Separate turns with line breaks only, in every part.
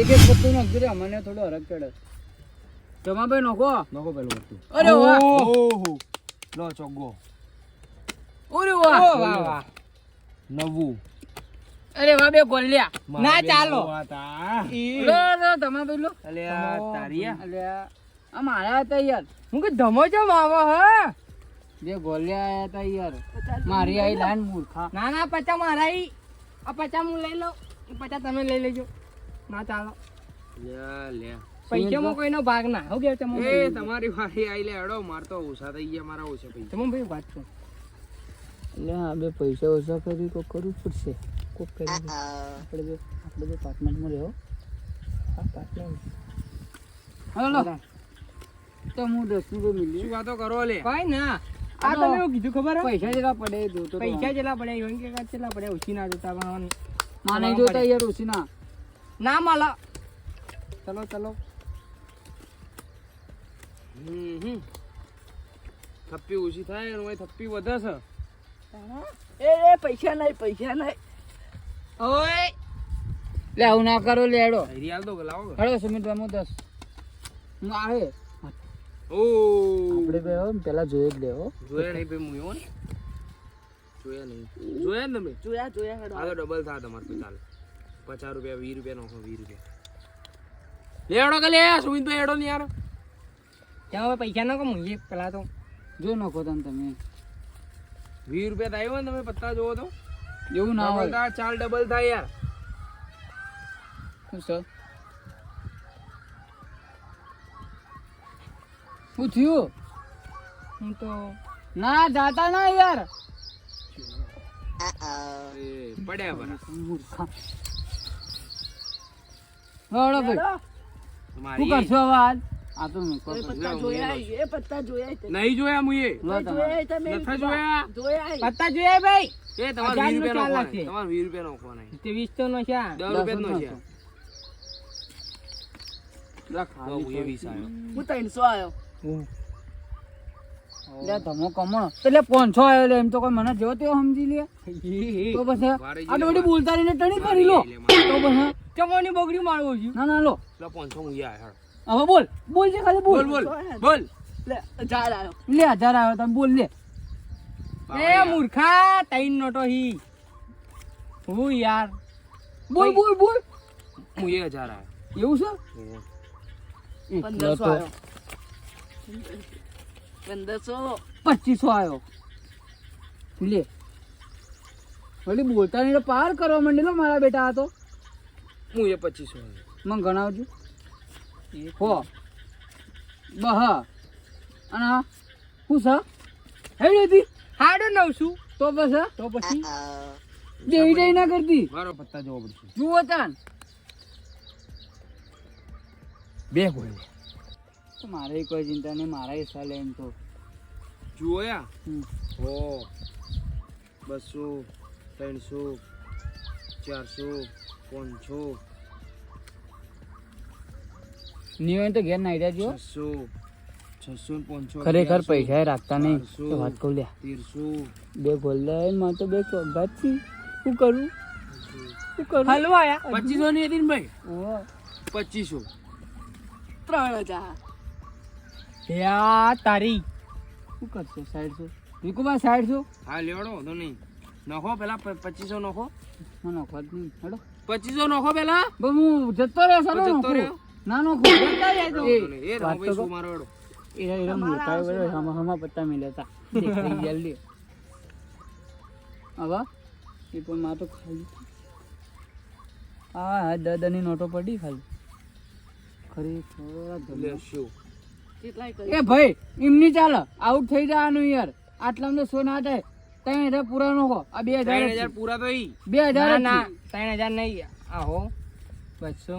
એક એક પત્તું નાખજો રે મને થોડો હરક ચડે જમાભાઈ નાખો?
નાખો પેલું વસ્તુ.
અરે વાહ!
ઓહો! લો ચોગ્ગો.
ઓરે વાહ!
વાહ વાહ.
નવું.
અરે વાહ બે ગોલ્યા.
ના, ચાલો.
લો લો જમાભાઈ લો.
અલે તારીયા.
અલ્યા આ મારા હતા યાર.
હું કે ધમો ચમ આવો હે?
બે ગોલ્યા આયા હતા યાર. મારી આઈ લાન મૂર્ખા.
ના ના પચા મારા આ પચા હું લઈ લઉં. એ પચા તમે લઈ લેજો. ના ચાલો.
લે લે.
પૈસામાં કોઈનો ભાગ ના હું કેવું તમે
એ તમારી વારી આઈ લે હેડો માર ઓછા થઈ ગયા મારા ઓછા પૈસા.
તમે ભાઈ વાત છો
એટલે આ બે પૈસા ઓછા કરી કોક કરવું જ પડશે. કોક કરી આપણે બે આપણે બે પાર્ટનરમાં રહેવો હા પાર્ટનર હાલો. તો હું દસ રૂપિયા મિલી
શું વાતો કરો લે?
કઈ ના. આ તમે એવું કીધું ખબર
પૈસા જેટલા પડે તો
પૈસા જેટલા પડ્યા એવું કે કેટલા પડ્યા ઓછી ના જોતા
યાર ઓછી ના.
ના મળે ચલો ચલો
હમ થપ્પી ઓછી થાય અને થપ્પી વધે છે
એ એ પૈસા નહીં પૈસા નહીં
ઓય
લે આવું ના કરો લે
હરી હાલ દો લાવો
હળો સુમિત હું દસ હું આવે
ઓ
આપણે બે હો, પેલા જોઈ જ લેવો
જોયા નહીં ભાઈ મુયો ને જોયા નહીં જોયા ને તમે
જોયા જોયા હેડો
આ ડબલ થા તમારે તો ચાલે પચાસ રૂપિયા વીસ રૂપિયા નાખો વીસ રૂપિયા. લેવડો કે લે સુમિત ભાઈ હેડો ને યાર.
ત્યાં હવે પૈસા નાખો કમ પેલા તો.
જો નાખો તમે તમે.
વીસ રૂપિયા થાય હોય ને તમે પત્તા જોવો તો.
એવું ના હોય.
થાય ચાલ ડબલ થાય યાર.
શું સર શું થયું?
હું તો
ના જાતા ના યાર.
પડ્યા બરા
હેડો ભાઈ. શું કરશો હવે આજ આ તો મેં કહું.
નહીં જોયા મુએ?
જોયા તમારે.
નથી જોયા?
પત્તા જોયા ભાઈ?
એ તમારે
હજાર વીસનું
રૂપિયા
ચાલ
નાખવાના
લાગશે.
તમારે વીસ રૂપિયા નાખવાના
તે 20 તો નો છે
10 રૂપિયા નો છે.
લા
તો
ખાલી
મુએ વીસ આવ્યો
હું ત્રણસો આવ્યો લે ધમો કમણો તો લે આવ્યો એમ તો કોઈ મને જો તેવો સમજી લે. તો પછી આ દોડી બોલતા રહીને ટણી કરી લો. તો પછી
ચમોની બગડી મારવો છું.
ના ના લો.
લો પાંચસો મુએ આવ્યો
હવે બોલ. બોલ છે ખાલી બોલ.
બોલ બોલ. બોલ.
લે હજાર આવ્યો તમે બોલ લે.
એ મૂર્ખા તૈન નોટો હી. હું યાર.
બોલ બોલ બોલ.
હજાર આવ્યો
એવું છે?
પંદરસો આવ્યો પંદરસો.
પચીસો આવ્યો લે. વળી બોલતા નહીં પાર કરવા માંડેલો મારા બેટા આ તો.
એ પચીસો આવ્યો
મને ગણાવજો. હો. બહ. અને હું સા છે નથી હતી
હાડો નવ છું
તો બસ
તો પછી?
દેવી જઈ ના કરતી.
મારો પત્તા જોવો પડશે.
જુઓ તાન.
બે કોઈ
તો મારે કોઈ ચિંતા નહીં મારા હિસ્સા લે એમ તો.
જોયા હો. બસો ત્રણસો ચારસો પાંચસો
નિયો તો ઘેર નાઈ રહ્યા
છસો છસો પાંચસો
ખરેખર પૈસા રાખતા નહીં. તો વાત કહું લ્યા
તેરસો.
બે ગોલ્લા માં તો બે ચોગાત છે શું કરું? શું કરું?
હલવા આયા.
પચીસો ની હતી ને ભાઈ? પચીસો.
ત્રણ હજાર.
યા તારી.
શું કરશે સાઈડસો વિકુબા સાઈડસો
હા લેવડો તો નહીં. નખો પેલા પ- પચીસો નખો.
નખો ખત નહીં. હેડો.
પચીસો નખો પેલા?
હું જતો રહ્યો સર
જતો રહ્યો?
ના નખો. જતા રહ્યા તો.
એ
વાત
રમો ભાઈ
તો
શું મારો હેડો
એરા એરા મોટા બરો હમા હમા પત્તા મિલેતા જલ્દી. હવે? એ પણ માં તો ખાલી હા દાદાની નોટો પડી ખાલી. ખરેખર
શું?
એ ભાઈ એમની ચાલે. આઉટ થઈ જવાનું યાર. આટલા અમને સો ના થાય ત્રણ હજાર પૂરા નો આ બે હજાર
હજાર પૂરા તો
બે હજાર
ના ત્રણ હજાર નહીં. આહો બસો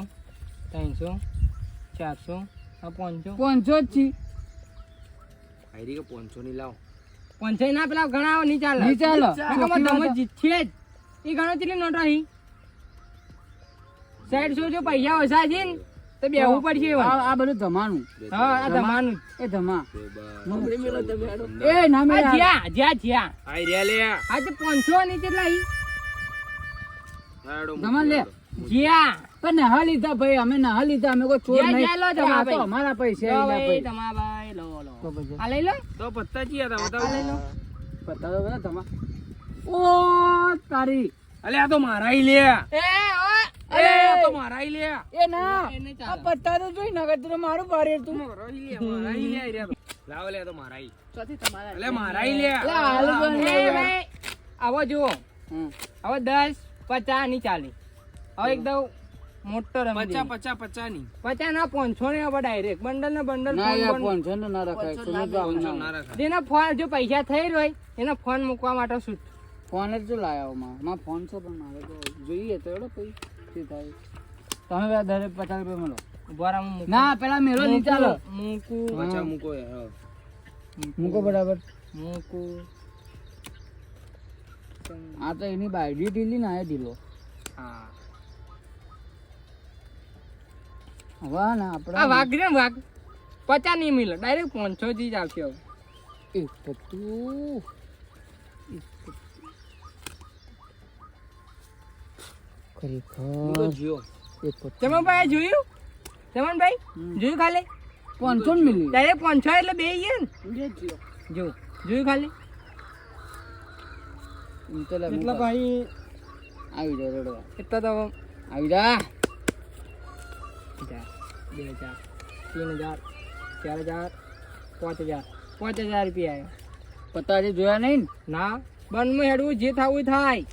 ત્રણસો ચારસો આ પાંચસો.
પાંચસો જ છે.
હારી કે પાંચસો ની લાવો.
પાંચસો ના પેલા ગણાવો નહીં ચાલે.
નહીં ચાલે.
તમે જીતશે જ. એ ગણો કેટલી નોટો અહીં સાઈડ શું જો પૈસા ઓછા છે ને તો બેહવું પડશે.
આ આ બધું ધમાનું.
હા આ ધમાનું.
એ ધમા. એ ના મે
જ્યા જ્યા જ્યા.
આઈ રે લે
આ. તો પાંચસો ની કેટલા અહીં
ધમા લે.
જ્યા.
પણ નહા લીધા ભાઈ અમે નહા લીધા અમે કોઈ ચોર નહીં. આ તો અમારા પૈસા
ભાઈ
ભાઈ.
ભાઈ લો લો. આ લઈ લો.
તો પત્તા જીયા તા બતાવ.
લઈ લો. પત્તા તો બધા ધમા. ઓ તારી.
અલે આ તો મારા ઈ લે
એ
તો મારા લે.
એ ના આ પત્તા તો જોઈ નગર તો મારું પારે તું
મારા લે મારા લે આ રહ્યા તો. લાવો લે તો મારા
ચોથી તમારા
અલે મારા લે.
લે હાલ
ભાઈ આવો જુઓ.
હમ.
હવે દસ પચાસની ચાલી. હવે એકદમ મોટો રમી
પચા પચા પચા ની.
પચાસ ના પાંચસો ને હવે ડાયરેક્ટ બંડલ ને બંડલ.
પાંચસો ને ના રખાય
જેના ફોન જો પૈસા થઈ રહ્યો એનો ફોન મૂકવા માટે શું?
ફોન જ જો લાયા માં ફોન છે પણ મારે તો જોઈએ તો એવડો પછી શું થાય. તમે બે દરે પચાસ રૂપિયા મળો.
મૂકું.
ના પેલા મેળો નહીં ચાલો
મૂકું.
પચા મૂકો
મૂકો બરાબર.
મૂકું.
આ તો એની બાયડી ઢીલી ના એ ઢીલો.
હા.
વાહ ના
આ
આપણે
વાઘ રે ને વાઘ. પચાસ નહીં મિલે. ડાયરેક્ટ પાંચસો જ આવશે હવે.
એ પત્તું ખરેખર
જોયું? ચમનભાઈ
ભાઈ
જોયું ખાલી?
પાંચસો મિલી.
ડાયરેક્ટ પાંચસો એટલે બે ગયા ને? જો જોયું ખાલી?
એમ તો લે
ભાઈ
આવી જાઓ રડવા.
એટલો તો
આવી જા.
હજાર બે હજાર तीन હજાર ચાર હજાર પાંચ હજાર. પાંચ હજાર રૂપિયા આવ્યા
પત્તા હજી જોયા નહીં ના?
બંધમાં હેડવું જે થવું થાય.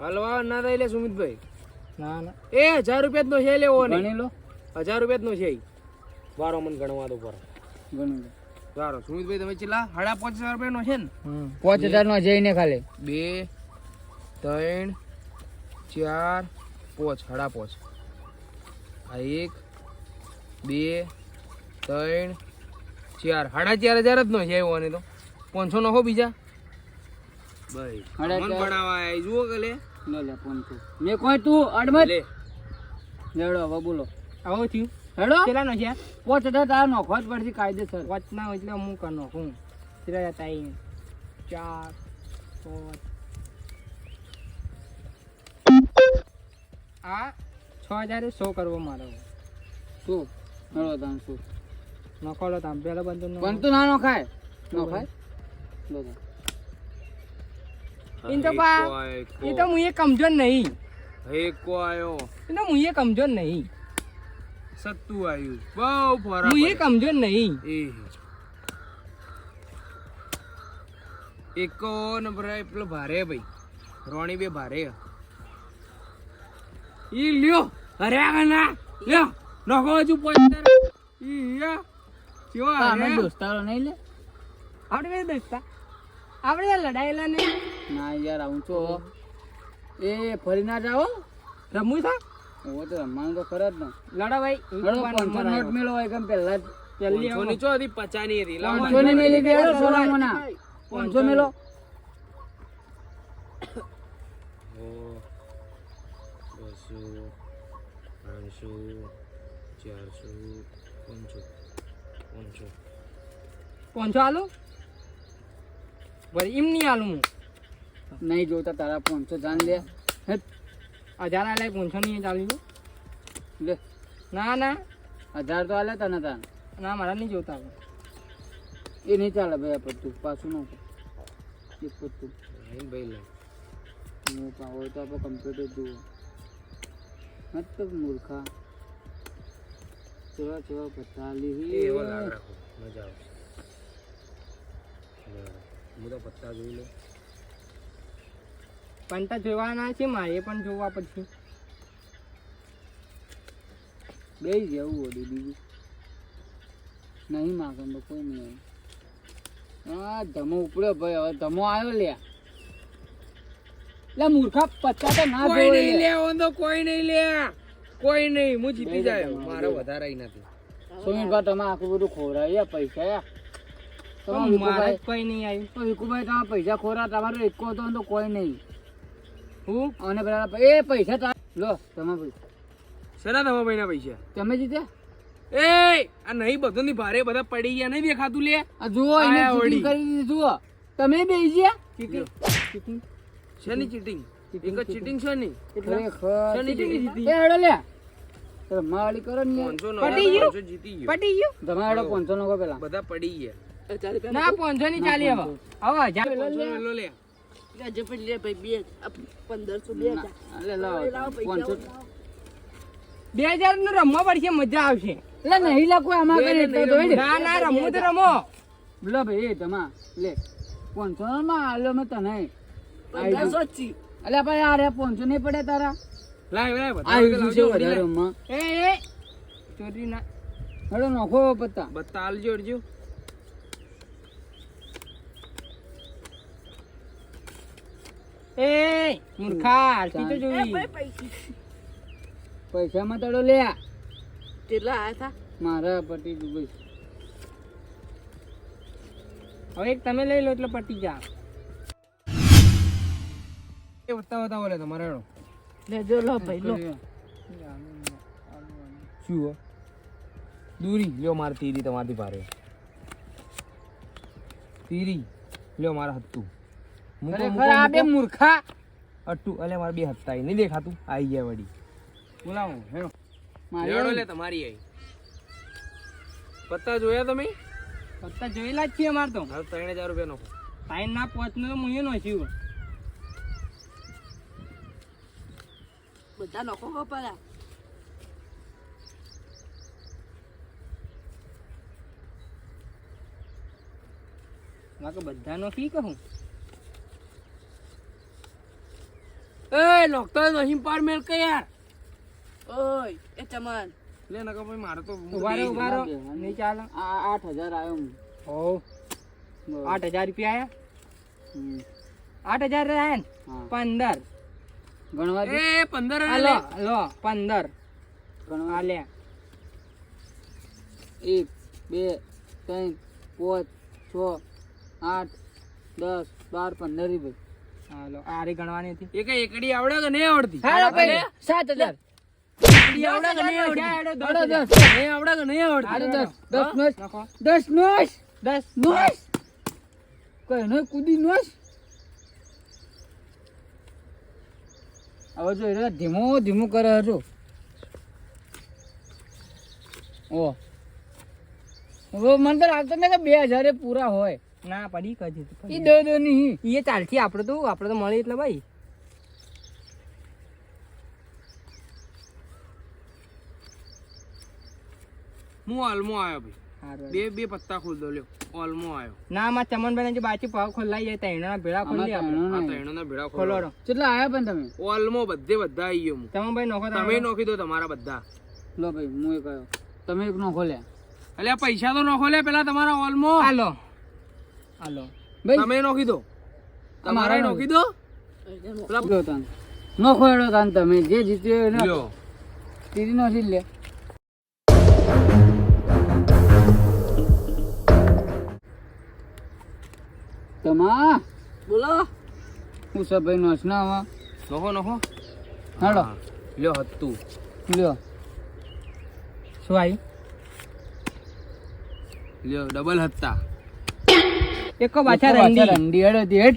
હલવા ના થાય લે સુમિતભાઈ.
ના ના.
એ હજાર રૂપિયા નો છે લેવો ને
ગણી લો.
હજાર રૂપિયા નો છે. વારો મને ગણવા દો પર.
ગણી લો.
વારો. સુમિતભાઈ તમે ચેલા સાડા પાંચ હજાર રૂપિયા નો છે ને?
પાંચ હજાર નો જઈને ખાલી.
બે ત્રણ ચાર પાંચ સાડા પાંચ. આ એક બે ત્રણ ચાર. સાડા ચાર હજાર જ નો છે એવો તો. પાંચસો નો હો બીજા. ભાઈ આય જુઓ કે લે
લે લે પાંચસો મેં કોઈ તું અડમત
લે.
લેડો હવે બોલો.
આવો થયું?
હેડો.
કેટલા નો છે?
પાંચ હજાર તારા નોખવા જ પડશે કાયદેસર.
વચના હોય એટલે હું કર નાખું? કેટલા હતા ચાર પાંચ આ છ હજાર સો કરવો મારો.
શું? હેડો તાન શું?
નખો લો તામ પેલો બંધ
તું ના નોખાય. નોખાય? લો
ઈન તો બા- એ તો હું એ કમજોર નહીં.
હેકો આયો.
એ તો હું એ કમજોર નહીં.
સત્તુ આવ્યું બહુ ફરક
હું એ કમજોર નહીં.
એ. એકો નંબર આય પેલો ભારે ભાઈ. રોણી બે ભારે ઈ લ્યો અરે આગળ લ્યો નખો હજુ પંદર ઈ યા કેવો
અમે દોસ્તારો નહીં લે?
આપણે દોસ્તા. આપણે લડાયેલા નહીં.
ના યાર આવું છો? એ ફરી ના જાઓ?
રમવું છે?
ઓ તો રમવાનું તો ખરા જ ને.
લડો ભાઈ
પાંચસો નોટ મેળો હોય કેમ પહેલા જ?
પાંચસો ચો હતી પચાની હતી.
પાંચસો ની મેલી દે સોનામોના પાંચસો મેલો.
ઓ, બસો પાંચસો ચારસો પાંચસો પાંચસો.
પાંચસો આલું? ભરી એમ નહીં આલું હું.
નહીં જોતા તારા પાંચસો જાન લે હેટ,
હજાર આલે પાંચસો નહીં ચાલ્યું
લે
ના ના
હજાર તો આલે તને તાન
ના મારા નહીં જોતા હવે.
એ નહીં ચાલે ભાઈ આ પત્તું પાછું નો એક પત્તું
આઈને ભાઈ લે
હું પા હોય તો આપણે કમ્પ્યુટર જુઓ મતલબ મૂર્ખા ચેવા ચેવા પત્તા
એ
લીધી
એવો લાગ રાખો મજા આવશે બરાબર. હું તો પત્તા જોઈ લે
પણ જોવાના છે મારે પણ જોવા પછી
બે જવું ઓડી બીજું નહીં માગે તો કોઈ નહીં હા ધમો ઉપડ્યો ભાઈ હવે ધમો આવ્યો લે લે મૂર્ખા પત્તા તો ના
કોઈ નહીં
લે.
ઓંધો કોઈ નહીં લે કોઈ નહીં હું જીતી જાય. મારો વધારે નથી.
સુમિતભાઈ તમે આખું બધું ખોરાય પૈસા યા? તમે
મારે કોઈ નહીં આવ્યું
તો વિકુભાઈ તમે પૈસા ખોરા તમારો એકો હતો તો કોઈ નહીં.
હું?
અને પેલા એ પૈસા તા લો તમે પૈસા.
શેના તમારા ભાઈના પૈસા?
તમે જીત્યા
એ આ નહીં બધું ની ભારે બધા પડી ગયા નહીં દેખાતું લે?
આ જુઓ એને
ચીટિંગ
કરી દીધી જુઓ. તમે બે ગયા?
ચીટિંગ ચીટિંગ
શેની ચીટિંગ
ચીટિંગ
એક ચીટિંગ છે નહીં
ખરેખર
શેની
ચીટિંગ. એ હડો લે. રમાવાળી કરો ને
પડી નો
ગયું?
જીતી ગયો.
પડી ગયું?
તમે હડો પાંચસો નો પેલા.
બધા પડી ગયા.
ના પાંચસો ની ચાલી હવે. હવે
જા લે.
આજે પણ લે ભાઈ બે પંદરસો બે હજાર.
બે હજારનું રમવા પડશે મજા આવશે.
એટલે નહીં લા આમાં કરે.
ના ના રમવું તો રમો.
લે ભાઈ એ તમા લે. પાંચસો માં આલો મેં તને.
પંદરસો ચી.
અલ્યા ભાઈ આરે રે પાંચસો નહીં પડે તારા.
લાવ લાવ આવી
છે વધારે રમવા.
એ એ. ચોરી ના.
હેડો નોખો પત્તા.
બત્તા આલજો અડજો
એ મૂર્ખા આરતી તો જોઈ.
પૈસામાં તડો લે
કેટલા આયા હતા?
મારા પટી ડૂબી
હવે એક તમે લઈ લો એટલે પટી જા
એ બત્તા બતાવો બોલે તમારે
લેજો લો ભાઈ લો.
શું હો? દૂરી. લ્યો માર તીરી તમારી ભારે તીરી. લ્યો મારા મૂકો,
ખરેખર આ બે. મૂર્ખા.
અટ્ટુ અલે મારા બે હત્તા નહીં દેખાતું. આઈ ગયા વળી. બોલાવો હેડો.
મારી
લે તમારી આઈ. પત્તા જોયા તમે?
પત્તા જોયેલા જ છીએ અમાર તો.
હવે ત્રણ હજાર રૂપિયા નો
ટાઈમ ના પહોંચ તો મુએ નો છું.
બધા લોકો કપાયા
ના કે બધા નો કી કહું?
એ નોકતા નહીં પાર મેલ કે યાર.
ઓય એ ચમન.
લે નકા ભાઈ મારે તો
ઊભા રહો ઊભા રહો.
બે.
નહીં ચાલે.
આ આઠ હજાર આવ્યો હું.
આઠ હજાર રૂપિયા આયા. આઠ હજાર રહ્યા ને
હા.
પંદર.
ગણવા દે.
એ પંદર
લો લો. પંદર.
ગણવા
આ લે
એક બે ત્રણ પાંચ છ આઠ દસ બાર પંદર ઈ ભાઈ
હા લો આ રી ગણવાની હતી.
એક એકડી આવડે કે નહીં આવડતી?
હાલો ભાઈ 7000
એકડી આવડે કે નહીં આવડતી?
હાલો દસ
નહીં આવડે કે નહીં આવડતી?
હાલો દસ. દસ. નોશ
નાખો
દસ નોશ
દસ.
નોશ કઈ નો કૂદી નોશ હવે જો એ ધીમો ધીમો કરે હજુ. ઓ હવે મને તો લાગતો ને કે બે હજાર એ પૂરા હોય.
ના પડી કજી
ઈ દો દો નહીં.
એ ચાલથી આપણે તો આપણે તો મળી એટલે ભાઈ.
હું ઓલમો આવ્યો ભાઈ. બે બે પત્તા ખોલ દો લ્યો. ઓલમો આવ્યો.
ના માં ચમનભાઈ જે બાચી પાવ ખોલાઈ જાય તૈણા ભેળા ખોલી આપણે.
આ ત્રણનો ના ભેળા
ખોલો
ખોલો
કેટલા આયા પણ તમે?
ઓલમો બધે બધા આવી ગયો હું.
ચમનભાઈ નોખો
તમે નોખી દો તમારા બધા.
લો ભાઈ હું એ કયો તમે એક નો ખોલ્યા
એટલે પૈસા તો નોખો લે પેલા તમારા ઓલમો
હાલો. હાલો.
તમે નોખી દો. તમારે નોખી દો. પેલા
લો તાન. નો ખોયડો તાન તમે. જે જીત્યો એને તીરી નો લે. તમા
બોલો.
હું સબ ભાઈ આવા
નોખો નોખો.
હાલો.
લ્યો હતું
લ્યો.
શું
લ્યો ડબલ હતા
એક બાછા
પાછા
રંડી.
રંડી હેડો તી
હેટ.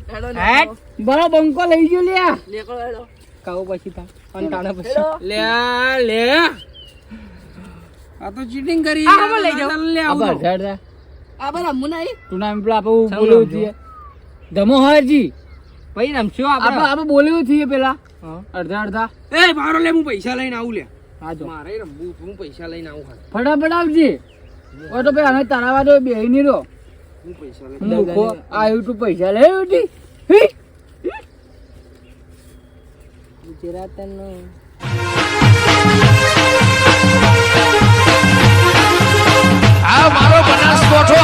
બરો બંકો લઈ ગયો લ્યા
હેડો.
કાવું પછી તા અને પછી.
લે લે. આ તો ચીટિંગ કરી
આ લઈ.
લે
આ. બાર હેડ
આ બર રમવું નહીં?
તું નામ પેલા આપણે બોલ્યું
નામ
ધમો હરજી
ભાઈ રમશું
આપણે
આપણે
આપણે બોલ્યું છીએ પેલા.
હા.
અડધા અડધા.
એ બારો લે હું પૈસા લઈને આવું લે.
હા જો.
મારે રમવું હું પૈસા લઈને આવું
ફટાફટ આવજે. ઓ તો ભાઈ અમે તારા વાદો બેહી નહીં રહો
પૈસા
આ યુટ્યુબ પૈસા લે ઉઠી
ગુજરાતનું
આ મારો બનાસકોઠો